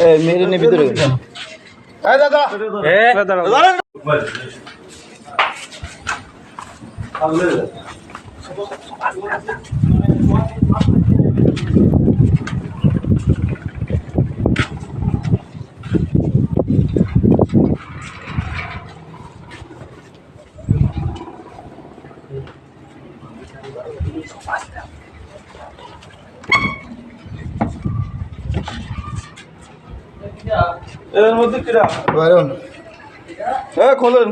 এই মেরে নে ভিতরে এই দাদা এর মধ্যে কিরা? বাইরন এ খোলেন।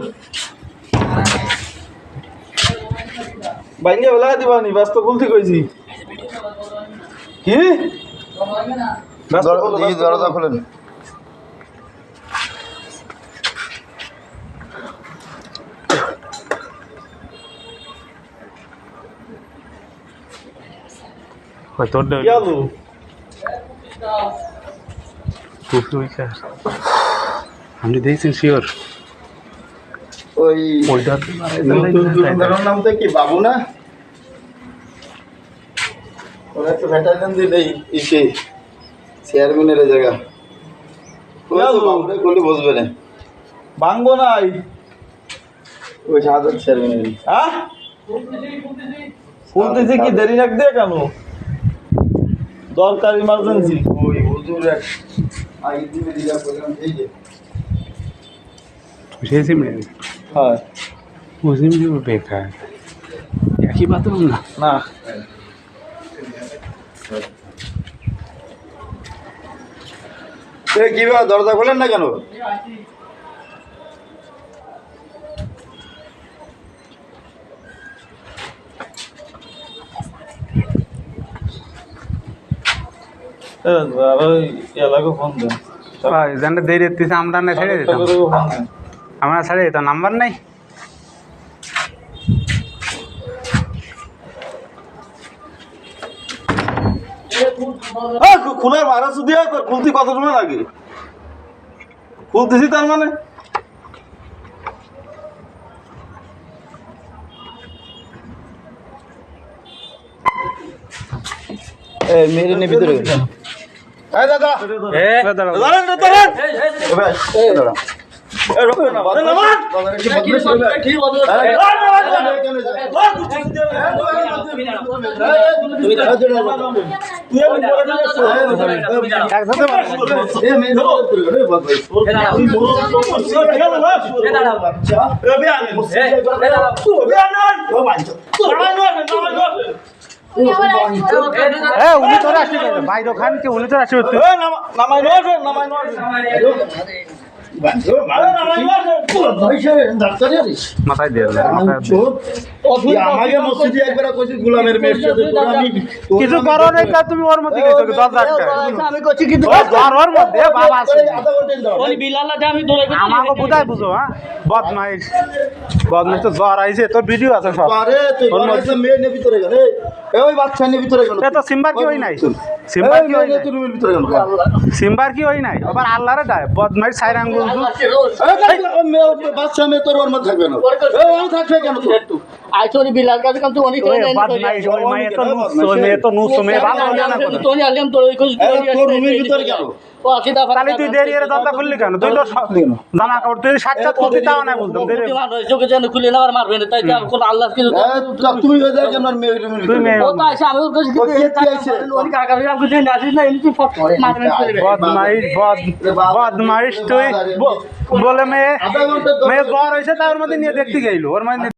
বাইঙ্গে বেলা দিবানি ব্যস্ত খুলতে কইছি কি? দরজা খুলো। খোলেন। কি আলু? আপনি দেখছেন শিওর ওই নাম তো কি বাবু না? ওরা তো ভ্যাটারিয়ান দিলে ইসে চেয়ারম্যানের জায়গা। ওই করলে বসবে না। ভাঙবো নাই ওই সাধারণ চেয়ারম্যানের হ্যাঁ? কি দেরি রাখ দিয়ে কেন? দরকার ইমার্জেন্সি ওই হুজুর এক আগে দিবে দিলা প্রোগ্রাম এই যে সেই সিমে হ্যাঁ মুসলিম যে বেকার একই বাথরুম না না এ কি দরজা খোলেন না কেন? এ, ওই এলাকা ফোন দেন। জানলে দেরি হতেছে আমরা না ছেড়ে দিতাম। আমরা ছেড়ে দিতাম নাম্বার নাই। খুলে মারা শুধু খুলতে কত সময় লাগে? খুলতেছি তার মানে? এই মেরে নে ভিতরে। এই উনি তো আসছে বাইরে খান কি উনি তো আসছে নামাই নয়, নামাই নয়। এ, নামাই নয়। মাথায় দিয়ে দেন, মাথায় দিয়ে দেন। আমাকে মসজিদে একবার কইছি গোলামের মেয়ের সাথে কিছু করো নাই তা তুমি ওর মধ্যে গেছো দরজা আমি কইছি কিন্তু ঘর ওর মধ্যে বাবা আছে আধা ঘণ্টা দাও আমাকে বুঝাই বুঝো হ্যাঁ? বদমাইশ। বদমাইশ তো জ্বর আইছে তোর ভিডিও আছে সব। আরে তুই মেয়ে নে ভিতরে গেল। এই ওই বাচ্চা নে ভিতরে গেল। তো সিম্বার কি হই নাই? সিম্বার কি হই নাই? রুমের ভিতরে গেল। সিম্বার কি হই নাই? আবার আল্লাহরে ডায় বদমাইশ সাইর আঙ্গুল বাচ্চা মেয়ে তোর ওর মধ্যে থাকবে না। এই, আমি থাকবে কেন তুই? আইসরি বিলাল কাছে কাম তো অনেক ওই বদমাইশ ওই মেয়ে তো নুস মেয়ে তো নুস মেয়ে ভালো না কোনো। তোনি আলিয়াম তোর ওই কোজ তোর রুমের ভিতরে গেল। ও তাহলে তুই দেরি এর দরজা খুললি কেন তুই তো জামা কাপড় তুই সাতটা খুলতি তাও না বলতাম চোখে যেন খুলে না মারবে না তাই কোন আল্লাহ কিছু তুমি বেজার কেন আর মেয়ে রুমের তুই মেয়ে ও তো আমি ওর কাছে ও কে কে আইছে? অনেক কাকা আমি কিছু না আসিস না এমনি ফট বদমাইশ বদমাইশ তুই বলে মেয়ে মেয়ে জ্বর হয়েছে তার মধ্যে নিয়ে দেখতে গেইলো ওর মানে